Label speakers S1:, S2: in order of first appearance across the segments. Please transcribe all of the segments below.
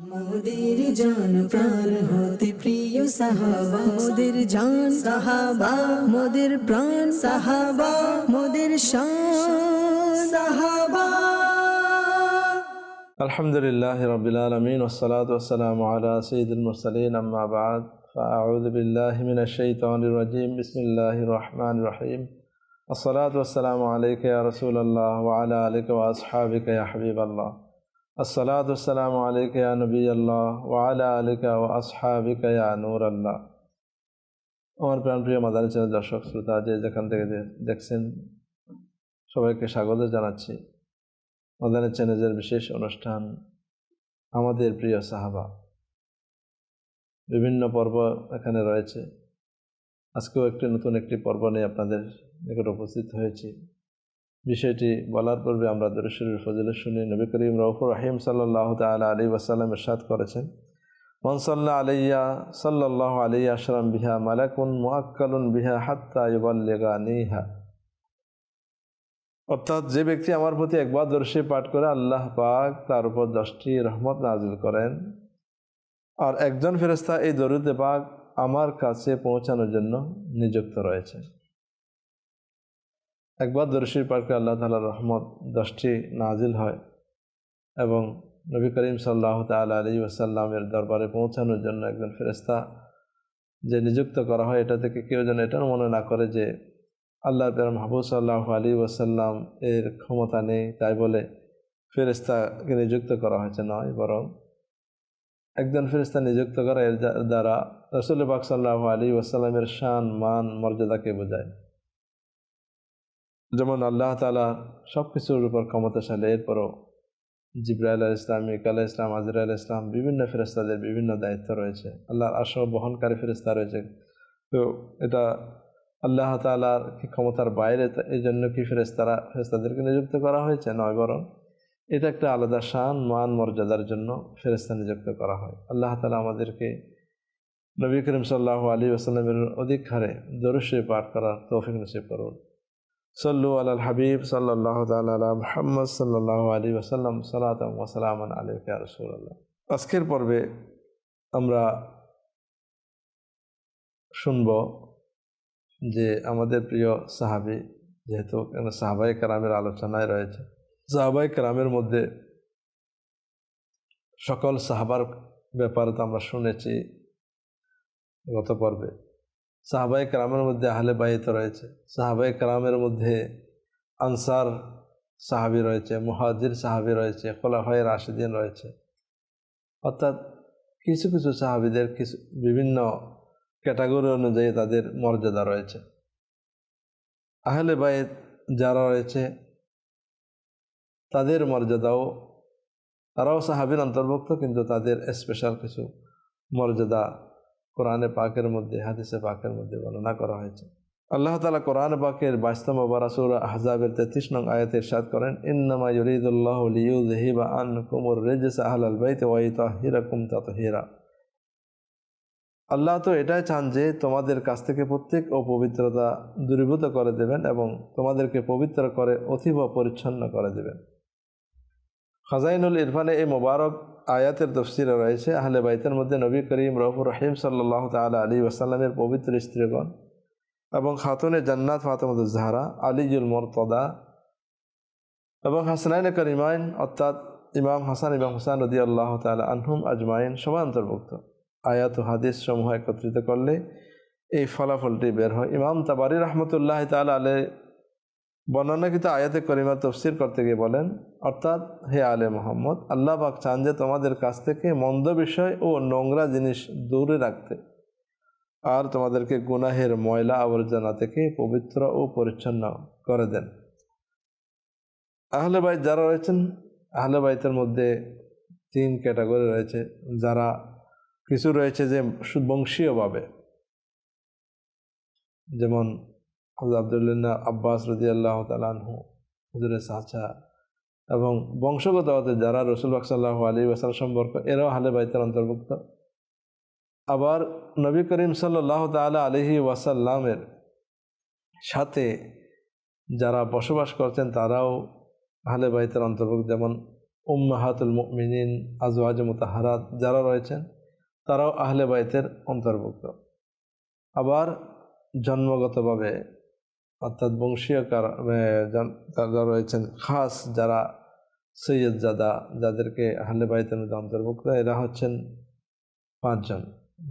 S1: মোদের জান প্রাণ হতে প্রিয় সাহাবা মোদের জান সাহাবা মোদের প্রাণ সাহাবা মোদের শান সাহাবা
S2: الحمد لله رب العالمين والصلاة والسلام على سيد المرسلين أما بعد فأعوذ بالله من الشيطان الرجيم بسم الله الرحمن الرحيم الصلاة والسلام عليك يا رسول الله وعلى آلك وأصحابك يا حبيب الله আল্লাহ নূর আল্লাহ আমার চ্যানেল দর্শক শ্রোতা, যে যেখান থেকে দেখছেন, সবাইকে স্বাগত জানাচ্ছি। মাদানী চ্যানেলের বিশেষ অনুষ্ঠান, আমাদের প্রিয় সাহাবা। বিভিন্ন পর্ব এখানে রয়েছে। আজকেও একটি নতুন একটি পর্ব নিয়ে আপনাদের নিকট উপস্থিত হয়েছি। বিষয়টি বলার পূর্বে আমরা দরশরীর ফজিলত শুনি নবী করিম রৌফুর রাহিম সাল্লাহ তালা আলী ওয়াসাল্লাম ইরশাদ করেছেন। মনসল্লা আলাইয়া সাল্লাহ আলী আশরাম বিহা মালাকুন মুআক্কালুন বিহা হাত্তা ইউবাল্লিগা নিহা। অর্থাৎ যে ব্যক্তি আমার প্রতি একবার দর্শী পাঠ করে আল্লাহ পাক তার উপর দশটি রহমত নাজিল করেন। আর একজন ফেরেস্তা এই দরুদে পাক আমার কাছে পৌঁছানোর জন্য নিযুক্ত রয়েছে। একবার দর্শীর পার্কে আল্লাহ তালার রহমত দশটি নাজিল হয় এবং নবী করিম সাল্লাহ তাল আলী ওসাল্লামের দরবারে পৌঁছানোর জন্য একজন ফেরেস্তা যে নিযুক্ত করা হয়, এটা থেকে কেউ যেন এটার মনে না করে যে আল্লাহ পের মাহবুব সাল্লাহ আলী ওসাল্লাম এর ক্ষমতা নেই, তাই বলে ফেরেস্তাকে নিযুক্ত করা হয়েছে নয়, বরং একজন ফেরেস্তা নিযুক্ত করা এর দ্বা- দ্বারা রসুল পাক সাল্লাহ আলী ওসাল্লামের শান, মান, মর্যাদাকে বোঝায়। যেমন আল্লাহ তালা সব কিছুর উপর ক্ষমতাশালী, এরপরও জিব্রাইল আল ইসলাম ইকাল ইসলাম আজরা আল ইসলাম বিভিন্ন ফেরেস্তাদের বিভিন্ন দায়িত্ব রয়েছে। আল্লাহর আশ বহনকারী ফেরেস্তা রয়েছে। তো এটা আল্লাহ তালার কি ক্ষমতার বাইরে এই জন্য কি ফেরেস্তারা ফেরেস্তাদেরকে নিযুক্ত করা হয়েছে? নয়, বরং এটা একটা আলাদা শান, মান, মর্যাদার জন্য ফেরেস্তা নিযুক্ত করা হয়। আল্লাহ তালা আমাদেরকে নবী করিম সাল্লাহ আলী আসাল্লামের অধিক হারে দরুশে পাঠ করার তৌফিক নসিব করুন। সল্লু আল হাবিব সাল্লাহ তালা মোহাম্মদ সাল্লাহ আলী ওসাল্লাম সালাতাম ওসালামান আলিকা রসুল্লাহ আজকের পর্বে আমরা শুনব যে আমাদের প্রিয় সাহাবি, যেহেতু সাহাবাই কারামের আলোচনায় রয়েছে সাহাবাই কারামের মধ্যে সকল সাহাবার ব্যাপারে তো আমরা শুনেছি গত পর্বে। সাহাবাই কারামের মধ্যে আহলে বাইত রয়েছে। সাহাবাই কারামের মধ্যে আনসার সাহাবি রয়েছে, মুহাজির সাহাবি রয়েছে খোলাফাই রাশিদিন রয়েছে। অর্থাৎ কিছু কিছু সাহাবিদের কিছু বিভিন্ন ক্যাটাগরি অনুযায়ী তাদের মর্যাদা রয়েছে। আহলে বাইত যারা রয়েছে, তাদের মর্যাদাও, তারাও সাহাবির অন্তর্ভুক্ত, কিন্তু তাদের স্পেশাল কিছু মর্যাদা কোরআনে পাকের মধ্যে, হাদিসে পাকের মধ্যে বর্ণনা করা হয়েছে। আল্লাহ তালা কোরআন পাকের বাইস্তম বারাসুর আহজাবের তেত্রিশ নং আয়াতে ইরশাদ করেন, ইন্নামা লিউযহিবা আনকুমুর রিজস বাইতি ওয়া ইতাহিরাকুম তাতহীরা। আল্লাহ তো এটাই চান যে তোমাদের কাছ থেকে প্রত্যেক অপবিত্রতা দূরীভূত করে দেবেন এবং তোমাদেরকে পবিত্র করে অতীব পরিচ্ছন্ন করে দেবেন। খাজাইনুল ইরফানে এই মোবারক আয়াতের তফসিরে রয়েছে, আহলে বাইতের মধ্যে নবী করিম রফুর রহিম সাল্লাহ তালা আলী ওয়াসাল্লামের পবিত্র স্ত্রীগণ এবং খাতুনে জান্নাত ফাতেমুদ জাহারা আলিজুল মরতদা এবং হাসনাইন করিমাইন, অর্থাৎ ইমাম হাসান ইমাম হাসান রদি আল্লাহ তালা আনহুম আজমাইন সবাই অন্তর্ভুক্ত আয়াত ও হাদিস সমূহ একত্রিত করলে এই ফলাফলটি বের হয়। ইমাম তাবারি রহমতুল্লাহ তালা আলে বর্ণনাকৃত আয়াতে করিমা তফসির করতে গিয়ে বলেন, অর্থাৎ, হে আলে মোহাম্মদ, আল্লাহ পাক চান যে তোমাদের কাছ থেকে মন্দ বিষয় ও নোংরা জিনিস দূরে রাখতে। আর তোমাদেরকে গুনাহের ময়লা আবর্জনা থেকে পবিত্র ও পরিচ্ছন্ন করে দেন। আহলে বাইত যারা রয়েছেন, আহলে বাইতের মধ্যে তিন ক্যাটাগরি রয়েছে। যারা কিছু রয়েছে যে বংশীয়ভাবে যেমন হজরত আবদুল্লাহ আব্বাস রদি আল্লাহ তালানহু হুজুরের সাচা এবং বংশগত হতে যারা রসুল সাল্লাহ আলী ওয়াসাল সম্পর্ক, এরাও হালে বাইতের অন্তর্ভুক্ত। আবার নবী করিম সাল্লাহ তালা আলহি ওয়াসাল্লামের সাথে যারা বসবাস করছেন, তারাও আহলে বাইতের অন্তর্ভুক্ত। যেমন উম্মাহাতুল মুমিনিন, আজওয়াজ মুতাহারাত যারা রয়েছেন, তারাও আহলে বাইতের অন্তর্ভুক্ত। আবার জন্মগতভাবে অর্থাৎ বংশীয় যারা রয়েছেন, খাস যারা সৈয়দ জাদা যাদেরকে আহলে বাইতের অন্তর্ভুক্ত, এরা হচ্ছেন পাঁচজন।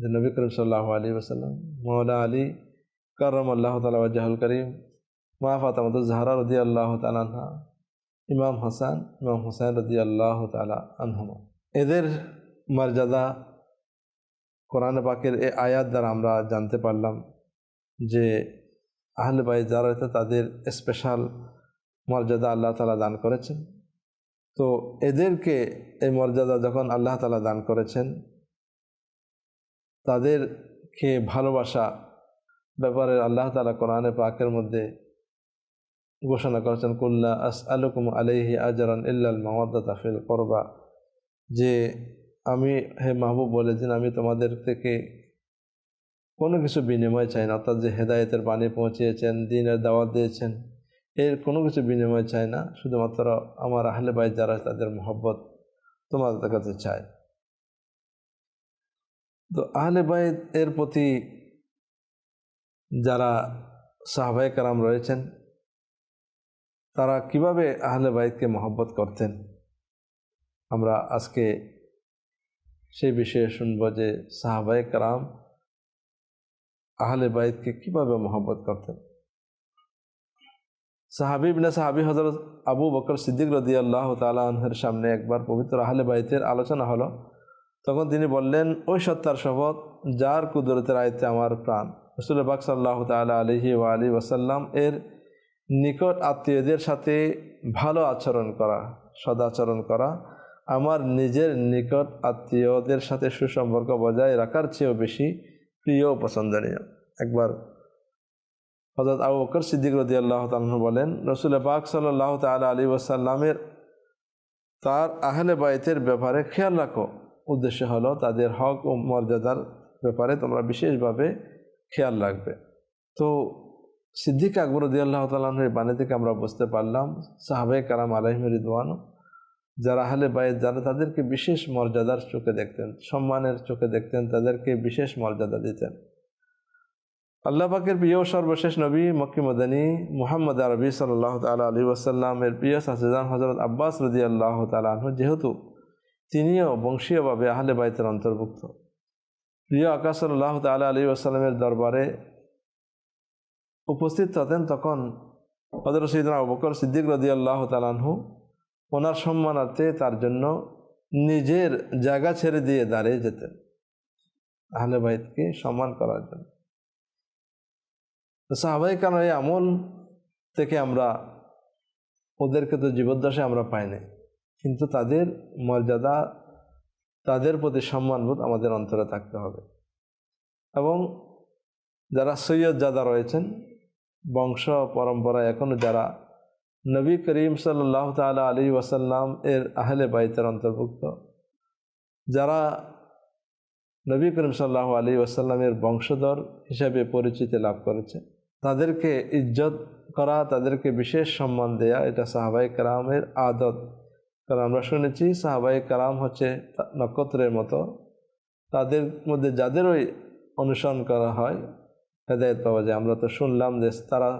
S2: যে নবী করিম সাল্লাহ আলী ওসাল্লাম মৌলা আলী করম আল্লাহ তালা ওয়াজাহুল করিম, মা ফাতামত জাহরা রদি আল্লাহ তালাহা ইমাম হাসান, ইমাম হুসাইন রদি আল্লাহ তালা আনহুমা। এদের মর্যাদা কোরআন পাকের এ আয়াত দ্বারা আমরা জানতে পারলাম যে আহলে বাই যারা তাদের স্পেশাল মর্যাদা আল্লাহ তালা দান করেছেন। তো এদেরকে এই মর্যাদা যখন আল্লাহ তালা দান করেছেন, তাদেরকে ভালোবাসা ব্যাপারে আল্লাহ তালা কোরআনে পাকের মধ্যে ঘোষণা করেছেন কুল্লা আস আলুকুম আলাইহি আজরান ইল্লাল মাওয়াদ্দাতা ফিল করবা। যে আমি, হে মাহবুব বলেছেন আমি তোমাদের থেকে কোনো কিছু বিনিময় চাই না। অর্থাৎ যে হেদায়েতের বাণী পৌঁছিয়েছেন, দিনের দাওয়াত দিয়েছেন, এর কোনো কিছু বিনিময় চাই না। শুধুমাত্র আমার আহলে বাই যারা তাদের মহব্বত তোমাদের কাছে চায়। তো আহলে বাইত এর প্রতি যারা সাহবাই কারাম রয়েছেন, তারা কীভাবে আহলে বাইতকে মহব্বত করতেন? আমরা আজকে সেই বিষয়ে শুনব যে সাহাবাই কারাম আহলে বাইতকে কীভাবে মহব্বত করতেন? সাহাবি বিনা সাহাবি হজরত আবু বকর সিদ্দিক রদি আল্লাহ তালাহের সামনে একবার পবিত্র আহলে বাইতের আলোচনা হলো। তখন তিনি বললেন, ওই সত্তার শপথ, যার কুদরতের আয়তে আমার প্রাণ। রসুল বাক সাল্লাহ তালা আলহি ও আলী ওয়াসাল্লাম এর নিকট আত্মীয়দের সাথে ভালো আচরণ করা সদাচরণ করা, আমার নিজের নিকট আত্মীয়দের সাথে সুসম্পর্ক বজায় রাখার চেয়েও বেশি প্রিয় পছন্দনীয়। একবার হজরত আবু বকর সিদ্দিক রদি আল্লাহ তালন বলেন, রসুল পাক সাল্লাহ তাল আলী ওয়াসাল্লামের তার আহলে বাইতের ব্যাপারে খেয়াল রাখো। উদ্দেশ্য হলো তাদের হক ও মর্যাদার ব্যাপারে তোমরা বিশেষভাবে খেয়াল রাখবে। তো সিদ্দিক আকবর রদি আল্লাহ তালের বাণী থেকে আমরা বুঝতে পারলাম সাহাবে কারাম আলহিম রিদওয়ান যারা আহলে বাইত, যারা তাদেরকে বিশেষ মর্যাদার চোখে দেখতেন, সম্মানের চোখে দেখতেন, তাদেরকে বিশেষ মর্যাদা দিতেন। আল্লাহ পাকের প্রিয় সর্বশেষ নবী মক্কি মদানী মুহাম্মদ আরবি সাল্লাহ তালা আলী ওয়াসাল্লামের প্রিয় সাসেজান হজরত আব্বাস রদি আল্লাহ তালাহ যেহেতু তিনিও বংশীয়ভাবে আহলে বাইতের অন্তর্ভুক্ত। প্রিয় আকাশ সাল্লাহ তালা আলী ওয়াসাল্লামের দরবারে উপস্থিত থাকেন তখন হজরত সৈদিন আবু বকর সিদ্দিক রদি আল্লাহ তালাহু ওনার সম্মানার্থে তার জন্য নিজের জায়গা ছেড়ে দিয়ে দাঁড়িয়ে যেতেন। আহলে বাইতকে সম্মান করার জন্য। সাহাবাই কারণ এই আমল থেকে আমরা, ওদেরকে তো জীবদ্দশায় আমরা পাই পাইনি কিন্তু তাদের মর্যাদা, তাদের প্রতি সম্মানবোধ আমাদের অন্তরে থাকতে হবে। এবং যারা সৈয়দ জাদা রয়েছেন, বংশ, পরম্পরা এখনও যারা নবী করিম সাল্লাহ তালা আলী ওয়াসাল্লাম এর আহলে বাইতের অন্তর্ভুক্ত। যারা নবী করিম সাল্লাহ আলী ওয়াসাল্লামের বংশধর হিসাবে পরিচিতি লাভ করেছে, তাদেরকে ইজ্জত করা, তাদেরকে বিশেষ সম্মান দেয়া, এটা সাহাবাই কালামের আদত। কারণ আমরা শুনেছি সাহাবাই কালাম হচ্ছে নক্ষত্রের মতো। তাদের মধ্যে যাদের ওই অনুসরণ করা হয়, হেদায়ত পাওয়া যায়। আমরা তো শুনলাম যে তারা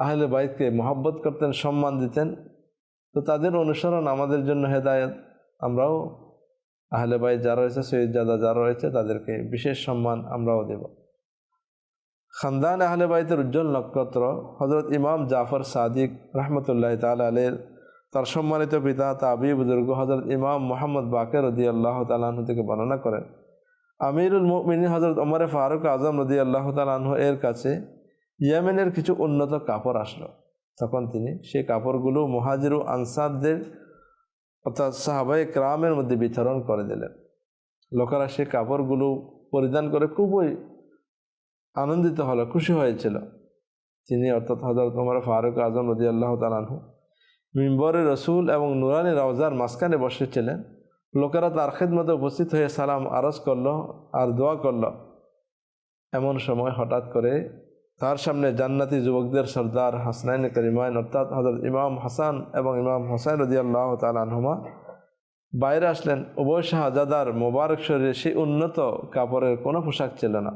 S2: আহলে বাইতকে মহাব্বত করতেন, সম্মান দিতেন। তো তাদের অনুসরণ আমাদের জন্য হেদায়ত। আমরাও আহলে বাইত যারা রয়েছে, সৈয়দ জাদা যারা রয়েছে, তাদেরকে বিশেষ সম্মান আমরাও দেব। খানদান আহলে বাইতের উজ্জ্বল নক্ষত্র হজরত ইমাম জাফর সাদিক রহমতুল্লাহ তাল আলের তার সম্মানিত পিতা, তাবি বুজুর্গ হজরত ইমাম মোহাম্মদ বাকের রদি আল্লাহ তালাহ থেকে বর্ণনা করেন। আমিরুল মিনী হজরত ওমরে ফারুক আজম রদি আল্লাহ তালাহ এর কাছে ইয়েমেনের কিছু উন্নত কাপড় আসলো। তখন তিনি সেই কাপড়গুলো মহাজির আনসারদের অর্থাৎ সাহাবাই ক্রামের মধ্যে বিতরণ করে দিলেন। লোকেরা সেই কাপড়গুলো পরিধান করে খুবই আনন্দিত হলো, খুশি হয়েছিল। তিনি অর্থাৎ হজরত উমর ফারুক আজম রদি আল্লাহ তালাহু মিম্বরে রসুল এবং নুরানি রওজার মাঝখানে বসেছিলেন। লোকেরা তার খেদমতে উপস্থিত হয়ে সালাম আরজ করল আর দোয়া করল। এমন সময় হঠাৎ করে তার সামনে জান্নাতি যুবকদের সর্দার হাসনাইন করিমাইন, অর্থাৎ হজরত ইমাম হাসান এবং ইমাম হোসাইন রদি আল্লাহ তালহুমা বাইরে আসলেন, উভয় শাহজাদার মোবারক শরীরে সেই উন্নত কাপড়ের কোনো পোশাক ছিল না।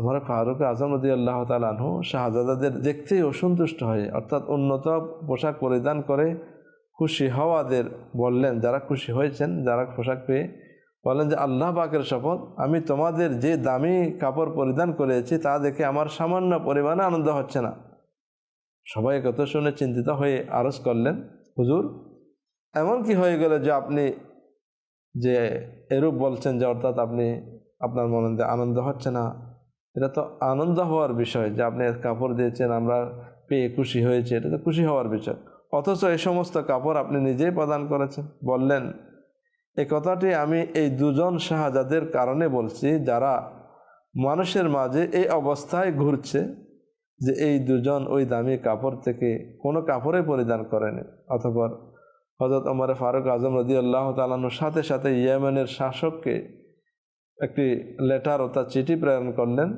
S2: আমার ফারুক আজম রদি আল্লাহ তালু শাহজাদাদের দেখতেই অসন্তুষ্ট হয়ে, অর্থাৎ উন্নত পোশাক পরিধান করে খুশি হওয়াদের বললেন, যারা খুশি হয়েছেন, যারা পোশাক পেয়ে বললেন যে আল্লাহ পাকের শপথ, আমি তোমাদের যে দামি কাপড় পরিধান করেছি তা দেখে আমার সামান্য পরিমাণে আনন্দ হচ্ছে না। সবাই কত শুনে চিন্তিত হয়ে আরজ করলেন, হুজুর, এমন কি হয়ে গেল যে আপনি যে এরূপ বলছেন যে অর্থাৎ আপনি আপনার মনে আনন্দ হচ্ছে না? এটা তো আনন্দ হওয়ার বিষয় যে আপনি কাপড় দিয়েছেন, আমরা পেয়ে খুশি হয়েছে, এটা তো খুশি হওয়ার বিষয়। অথচ এই সমস্ত কাপড় আপনি নিজেই প্রদান করেছেন। বললেন এই কথাটি আমি এই দুজন শাহজাদের কারণে বলছি, যারা মানুষের মাঝে এই অবস্থায় ঘুরছে যে এই দুজন ওই দামি কাপড় থেকে কোনো কাপড়ে পরিধান করেনি। অথবা হজরত ওমর ফারুক আজম রদি আল্লাহ তালানোর সাথে সাথে ইয়েমেনের শাসককে একটি লেটার অর্থাৎ চিঠি প্রেরণ করলেন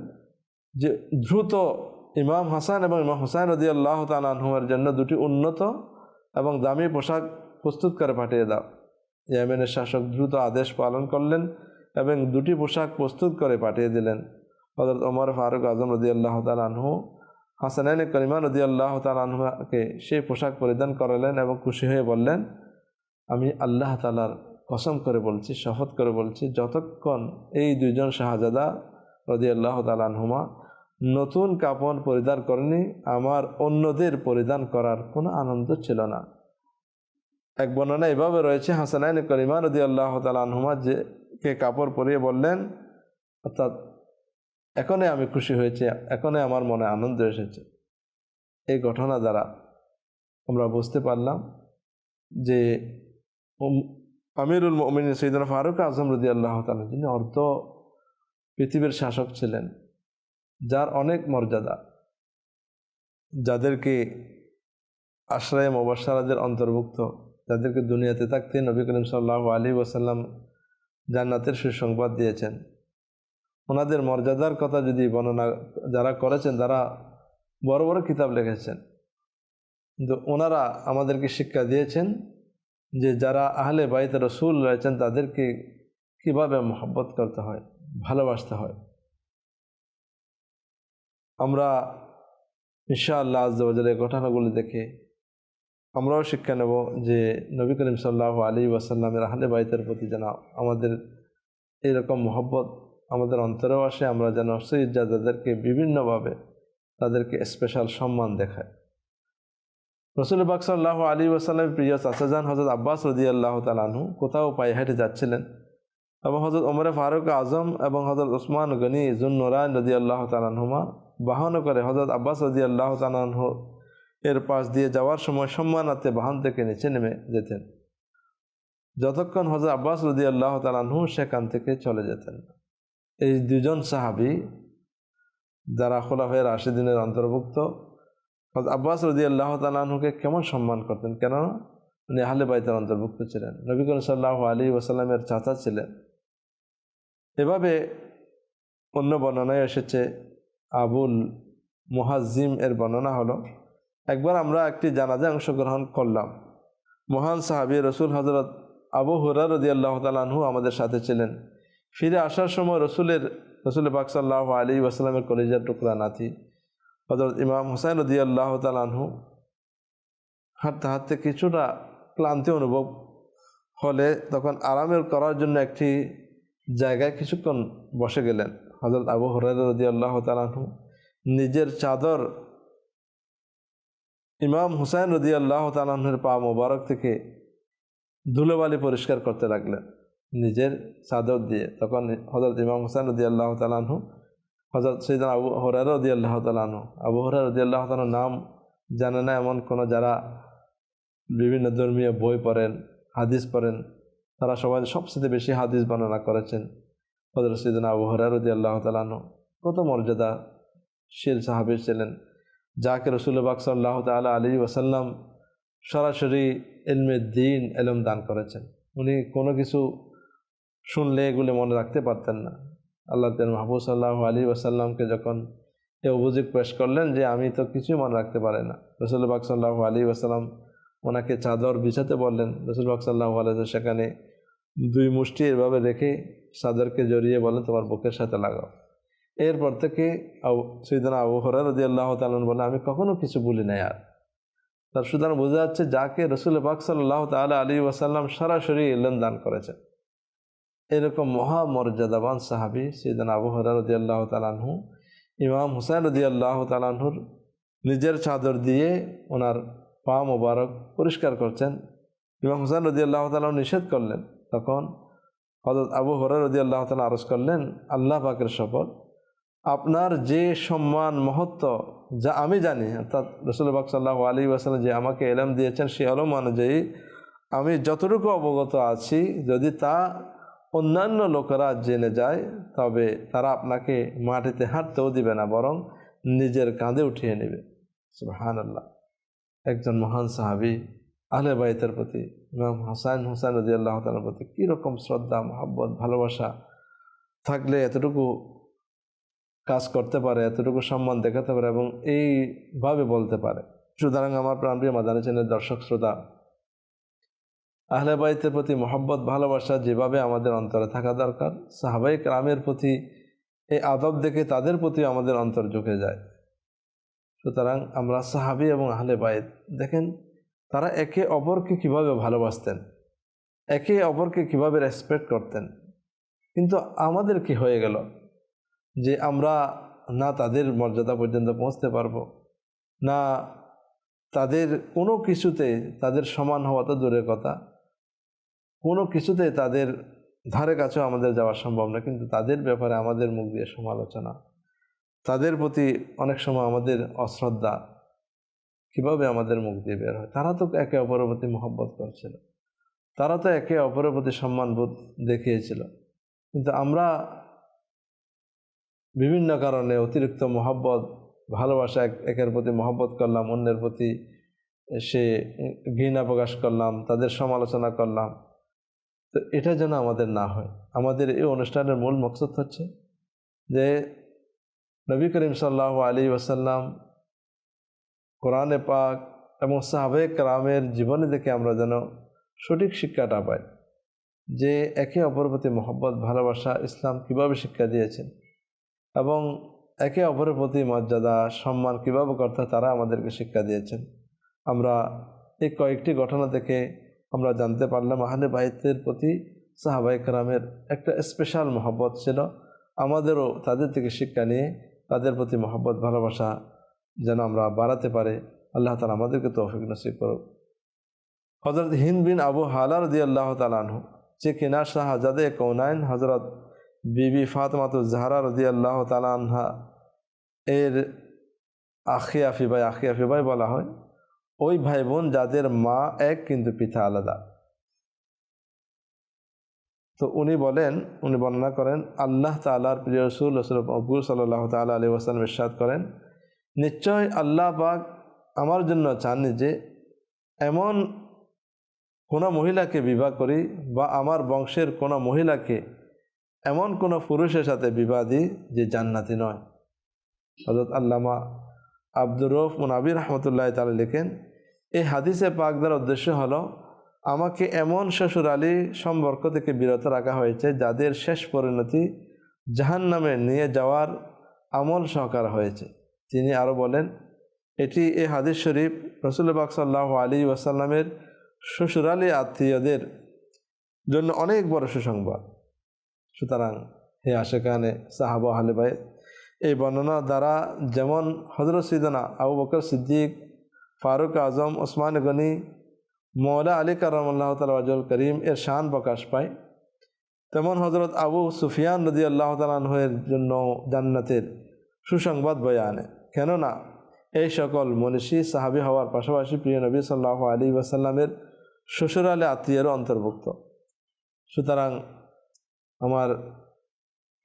S2: যে দ্রুত ইমাম হাসান এবং ইমাম হুসাইন রদি আল্লাহ তালাহুমের জন্য দুটি উন্নত এবং দামি পোশাক প্রস্তুত করে পাঠিয়ে দাও। ইয়েমেনের শাসক দ্রুত আদেশ পালন করলেন এবং দুটি পোশাক প্রস্তুত করে পাঠিয়ে দিলেন। হজরত ওমর ফারুক আজম রদি আল্লাহ তালাহু হাসানাইন করিমা রদি আল্লাহ তালাহুকে সেই পোশাক পরিধান করালেন এবং খুশি হয়ে বললেন, আমি আল্লাহ তালার কসম করে বলছি, শপথ করে বলছি, যতক্ষণ এই দুইজন শাহজাদা রদি আল্লাহ নতুন কাপড় পরিধান করেনি আমার অন্যদের পরিধান করার কোনো আনন্দ ছিল না। এক বর্ণনা এভাবে রয়েছে হাসানাইন করিমা রদি আল্লাহ তালানহুমা যে কে কাপড় পরিয়ে বললেন, অর্থাৎ এখনই আমি খুশি হয়েছি, এখনই আমার মনে আনন্দ এসেছে। এই ঘটনা দ্বারা আমরা বুঝতে পারলাম যে আমিরুল মমিন সৈদান ফারুক আজম রদি আল্লাহ তালা যিনি অর্ধ পৃথিবীর শাসক ছিলেন, যার অনেক মর্যাদা, যাদেরকে আশ্রয় মোবাসারাদের অন্তর্ভুক্ত যাদেরকে দুনিয়াতে থাকতে নবী করিম সাল্লাহ আলী ওসাল্লাম জান্নাতের সুসংবাদ দিয়েছেন। ওনাদের মর্যাদার কথা যদি বর্ণনা যারা করেছেন, তারা বড় বড় কিতাব লিখেছেন। কিন্তু ওনারা আমাদেরকে শিক্ষা দিয়েছেন যে যারা আহলে বাইতে রসুল রয়েছেন, তাদেরকে কীভাবে মহব্বত করতে হয়, ভালোবাসতে হয়। আমরা ইনশাআল্লাহ এই ঘটনাগুলি দেখে আমরাও শিক্ষা নেব যে নবী করিম সাল্লাহ আলী ওয়াসাল্লামের আহলে বাইতের প্রতি যেন আমাদের এইরকম মহব্বত আমাদের অন্তরেও আসে, আমরা যেন সৈয়দাদেরকে বিভিন্নভাবে তাদেরকে স্পেশাল সম্মান দেখায় রসুল বাক সাল্লাহ আলী ওসাল্লামের প্রিয় চাচাজান হজরত আব্বাস রদি আল্লাহ তালাহু কোথাও পায়ে হেঁটে যাচ্ছিলেন এবং হজরত ওমরে ফারুক আজম এবং হজরত ওসমান গনি জুন নোরায়ন রদি আল্লাহ তালাহুমা বাহন করে হজরত আব্বাস রদি আল্লাহ তালাহ এর পাশ দিয়ে যাওয়ার সময় সম্মানাতে বাহন থেকে নিচে নেমে যেতেন। যতক্ষণ হজরত আব্বাস রদি আল্লাহ তালাহু সেখান থেকে চলে যেতেন। এই দুজন সাহাবি যারা খোলাফের আশি দিনের অন্তর্ভুক্ত আব্বাস রদি আল্লাহ তালাহুকে কেমন সম্মান করতেন? কেন? উনি আহলে বাইতের অন্তর্ভুক্ত ছিলেন। নবী করিম সাল্লাহ আলী ওসাল্লামের চাচা ছিলেন। এভাবে অন্য বর্ণনায় এসেছে আবুল মুহাজিম এর বর্ণনা হলো একবার আমরা একটি জানাজে অংশগ্রহণ করলাম। মহান সাহাবি রসুল হজরত আবু হুরা রদি আল্লাহ আমাদের সাথে ছিলেন। ফিরে আসার সময় রসুলের, রসুল বাকসাল্লাহ আলী ওয়াসাল্লামের কলিজার টুকরা নাতি হজরত ইমাম হুসাইন রদি আল্লাহ হাঁটতে হাঁটতে কিছুটা ক্লান্তি অনুভব হলে তখন আরামের করার জন্য একটি জায়গায় কিছুক্ষণ বসে গেলেন। হজরত আবু হরাই রদি আল্লাহ নিজের চাদর ইমাম হুসাইন রদি আল্লাহ তালাহের পা মোবারক থেকে ধুলোবালি পরিষ্কার করতে লাগলেন। নিজের চাদর দিয়ে। তখন হজরত ইমাম হুসাইন রদি আল্লাহ তালাহু হজরত সৈদান আবু হরাই রদি আল্লাহ তালাহু আবু হরাই রদি আল্লাহ তালার নাম জানে না এমন কোনো যারা বিভিন্ন ধর্মীয় বই পড়েন, হাদিস পড়েন, তারা সবাই সবচেয়ে বেশি হাদিস বর্ণনা করেছেন। হজরত সৈদান আবু হরাই রদি আল্লাহ তালাহু কত মর্যাদা শিল সাহাবি ছিলেন। যাকে রসুল্লাহ সাল্লাহ তালা আলী ওসাল্লাম সরাসরি এলমে দিন এলম দান করেছেন। উনি কোনো কিছু শুনলে এগুলি মনে রাখতে পারতেন না। আল্লাহ তেন মাহবুব সাল্লাহ আলী ওসাল্লামকে যখন এ অভিযোগ পেশ করলেন যে, আমি তো কিছুই মনে রাখতে পারি না। রসুল্লাহ সাল্লাহ আলী ওসাল্লাম ওনাকে চাদর বিছাতে বললেন। রসুল বাক সাল্লাহ আলাইহি সেখানে দুই মুষ্টি এভাবে রেখে চাদরকে জড়িয়ে বলেন তোমার বুকের সাথে লাগাও। এরপর থেকে সৈদানা আবু হরার রদি আল্লাহ তালন বলে আমি কখনো কিছু বলি নাই আর। তার সুতরাং বোঝা যাচ্ছে যাকে রসুল পাক সাল্লাহ তালা আলী ওয়াসাল্লাম সরাসরি ইলম দান করেছেন। এরকম মহামর্যাদাবান সাহাবি সৈদানা আবু হরার রদি আল্লাহ তালানহু ইমাম হুসাইন রদি আল্লাহ তালানহুর নিজের চাদর দিয়ে ওনার পা মোবারক পরিষ্কার করছেন। ইমাম হুসাইন রদি আল্লাহ তালাহ নিষেধ করলেন। তখন হজরত আবু হরার রদি আল্লাহ তালা আরজ করলেন, আল্লাহ পাকের শপথ আপনার যে সম্মান, মহত্ব যা আমি জানি, অর্থাৎ রসুলবাক সাল্লাহ আলী ওয়াসাল্লাম যে আমাকে এলাম দিয়েছেন সেই আলম অনুযায়ী আমি যতটুকু অবগত আছি, যদি তা অন্যান্য লোকেরা জেনে যায়, তবে তারা আপনাকে মাটিতে হাঁটতেও দিবে না, বরং নিজের কাঁধে উঠিয়ে নেবে। সুহান আল্লাহ একজন মহান সাহাবি, আহলে বাইতের প্রতি, ইমাম হাসান হুসাইন রদি আল্লাহ তালার প্রতি কীরকম শ্রদ্ধা, মহাব্বত, ভালোবাসা থাকলে এতটুকু কাজ করতে পারে, এতটুকু সম্মান দেখাতে পারে এবং এইভাবে বলতে পারে। সুতরাং আমার প্রাণপ্রিয় মাদানী চ্যানেল দর্শক, শ্রোতা, আহলে বাইতের প্রতি মহব্বত, ভালোবাসা যেভাবে আমাদের অন্তরে থাকা দরকার সাহাবাই রামের প্রতি এই আদব দেখে তাদের প্রতি আমাদের অন্তর ঝুঁকে যায়। সুতরাং আমরা সাহাবি এবং আহলে বাইত, দেখেন তারা একে অপরকে কীভাবে ভালোবাসতেন, একে অপরকে কীভাবে রেসপেক্ট করতেন, কিন্তু আমাদের কি হয়ে গেল? যে আমরা না তাদের মর্যাদা পর্যন্ত পৌঁছতে পারব, না তাদের কোনো কিছুতে তাদের সমান হওয়া তো দূরের কথা। কোনো কিছুতে তাদের ধারে কাছেও আমাদের যাওয়া সম্ভব না, কিন্তু তাদের ব্যাপারে আমাদের মুখ দিয়ে সমালোচনা। তাদের প্রতি অনেক সময় আমাদের অশ্রদ্ধা কীভাবে আমাদের মুখ দিয়ে বের হয়? তারা তো একে অপরের প্রতি মহব্বত করছিল। তারা তো একে অপরের প্রতি সম্মানবোধ দেখিয়েছিল। কিন্তু আমরা বিভিন্ন কারণে অতিরিক্ত মহব্বত, ভালোবাসা একের প্রতি মহব্বত করলাম, অন্যের প্রতি সে ঘৃণা প্রকাশ করলাম, তাদের সমালোচনা করলাম। তো এটা যেন আমাদের না হয়। আমাদের এই অনুষ্ঠানের মূল মকসদ হচ্ছে যে নবী করিম সাল্লাহ আলী ওসাল্লাম কোরআনে পাক এবং সাহাবে কালামের জীবনে দেখে আমরা যেন সঠিক শিক্ষাটা পাই যে একে অপর প্রতি মহব্বত, ভালোবাসা, ইসলাম কীভাবে শিক্ষা দিয়েছেন। এবং একে অপরের প্রতি মর্যাদা, সম্মান কীভাবে করতে তারা আমাদেরকে শিক্ষা দিয়েছেন। আমরা এই কয়েকটি ঘটনা থেকে আমরা জানতে পারলাম, আহলে বাইতের প্রতি সাহাবাই কালামের একটা স্পেশাল মহব্বত ছিল। আমাদেরও তাদের থেকে শিক্ষা নিয়ে তাদের প্রতি মহব্বত, ভালোবাসা যেন আমরা বাড়াতে পারে। আল্লাহ তালা আমাদেরকে তৌফিক নসিব করুক। হজরত হিন্দ বিন আবু হালার দি আল্লাহ তালানহু যে কিনা শাহজাদে কৌনাইন হজরত বিবি ফাতমাতু জাহারা রদি আল্লাহ তালানহা এর আখিয়াফি ভাই আখিয়াফি ভাই বলা হয়, ওই ভাই বোন যাদের মা এক কিন্তু পিতা আলাদা। তো উনি বলেন, উনি বর্ণনা করেন, আল্লাহ তালার প্রিয় রসুল রসুল সাল্লাহ তালা আলী ওসালাম ইরশাদ করেন, নিশ্চয় আল্লাহ পাক আমার জন্য চাননি যে এমন কোনো মহিলাকে বিবাহ করি বা আমার বংশের কোনো মহিলাকে এমন কোনো পুরুষের সাথে বিবাহ দিই যে জান্নাতি নয়। হজরত আল্লামা আব্দুর রফ মুনাবির রহমতুল্লাহ তালা লেখেন, এই হাদিসে পাক দেওয়ার উদ্দেশ্য হলো, আমাকে এমন শ্বশুর আলী সম্পর্ক থেকে বিরত রাখা হয়েছে যাদের শেষ পরিণতি জাহান নামে নিয়ে যাওয়ার আমল সহকার হয়েছে। তিনি আরও বলেন, এটি এ হাদিস শরীফ রসুল্লাহ সাল্লাহ আলী ওয়াসাল্লামের শ্বশুরালি আত্মীয়দের জন্য অনেক বড় সুসংবাদ। সুতরাং হে আশেকানে সাহাবা আহলে ভাই এই বর্ণনা দ্বারা যেমন হজরত সিদ্দানা আবু বকর সিদ্দিক, ফারুক আজম ওসমান গনি, মৌলা আলী কারমল্লাহ তাল করিম এর শান প্রকাশ পায়। তেমন হজরত আবু সুফিয়ান নদী আল্লাহ তালাহের জন্য জান্নাতের সুসংবাদ বয়ে আনে কেননা এই সকল মনীষী সাহাবি হওয়ার পাশাপাশি প্রিয় নবী সাল্লাহ আলী ওয়াসাল্লামের শ্বশুরালে আত্মীয়েরও অন্তর্ভুক্ত। সুতরাং আমার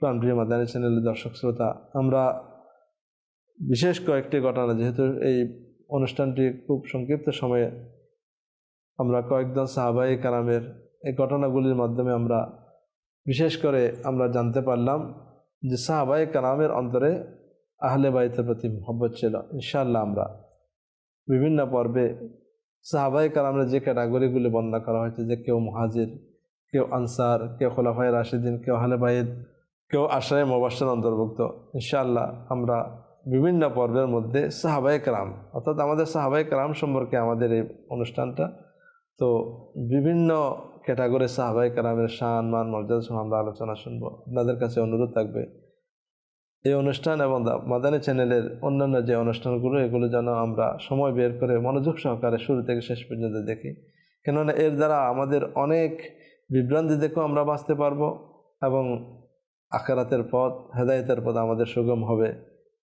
S2: প্রাণপ্রিয় মাদানী চ্যানেলের দর্শক শ্রোতা, আমরা বিশেষ কয়েকটি ঘটনা, যেহেতু এই অনুষ্ঠানটি খুব সংক্ষিপ্ত সময়ে আমরা কয়েকজন সাহাবাই কারামের এই ঘটনাগুলির মাধ্যমে আমরা বিশেষ করে আমরা জানতে পারলাম যে সাহাবাই কারামের অন্তরে আহলে বাইতের প্রতি মহব্বত ছিল। ইনশাআল্লাহ আমরা বিভিন্ন পর্বে সাহাবাই কালামের যে ক্যাটাগরিগুলি বর্ণনা করা হয়েছে, যে কেউ মহাজির কেউ আনসার, কেউ খোলাফাই রাশিদিন, কেউ হালে বাইদ কেউ আশায় মোবাসের অন্তর্ভুক্ত। ইনশাআল্লাহ আমরা বিভিন্ন পর্বের মধ্যে সাহাবাই কালাম অর্থাৎ আমাদের সাহাবাই কালাম সম্পর্কে আমাদের এই অনুষ্ঠানটা। তো বিভিন্ন ক্যাটাগরি সাহাবাই কালামের শান, মান, মর্যাদা সহ আমরা আলোচনা শুনব। আপনাদের কাছে অনুরোধ থাকবে, এই অনুষ্ঠান এবং মাদানী চ্যানেলের অন্যান্য যে অনুষ্ঠানগুলো, এগুলো যেন আমরা সময় বের করে মনোযোগ সহকারে শুরু থেকে শেষ পর্যন্ত দেখি। কেননা এর দ্বারা আমাদের অনেক বিভ্রান্তি দেখেও আমরা বাঁচতে পারব এবং আকারাতের পথ, হেদায়েতের পথ আমাদের সুগম হবে,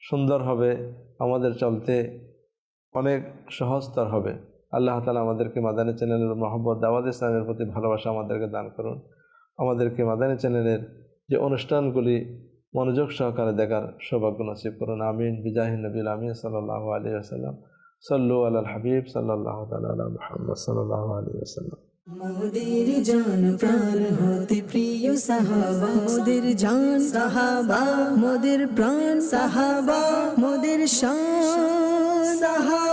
S2: সুন্দর হবে, আমাদের চলতে অনেক সহজতর হবে। আল্লাহ তালা আমাদেরকে মাদানী চ্যানেলের মহব্বত, দাওয়াত ইসলামের প্রতি ভালোবাসা আমাদেরকে দান করুন। আমাদেরকে মাদানী চ্যানেলের যে অনুষ্ঠানগুলি মনোযোগ সহকারে দেখার সৌভাগ্য নসিব করুন। আমিন। বিজাহিন নবীল আমিন সাল্লাহ আলী আসাল্লাম সল্লু আল হাবিব সাল্লাহ তালা মোহাম্মদ সাল্লাহ আলী আসাল্লাম
S1: মোদের জান প্রাণ হতে প্রিয় সাহাবা, মোদের জান সাহাবা, মোদের প্রাণ সাহাবা, মোদের শান সাহাবা।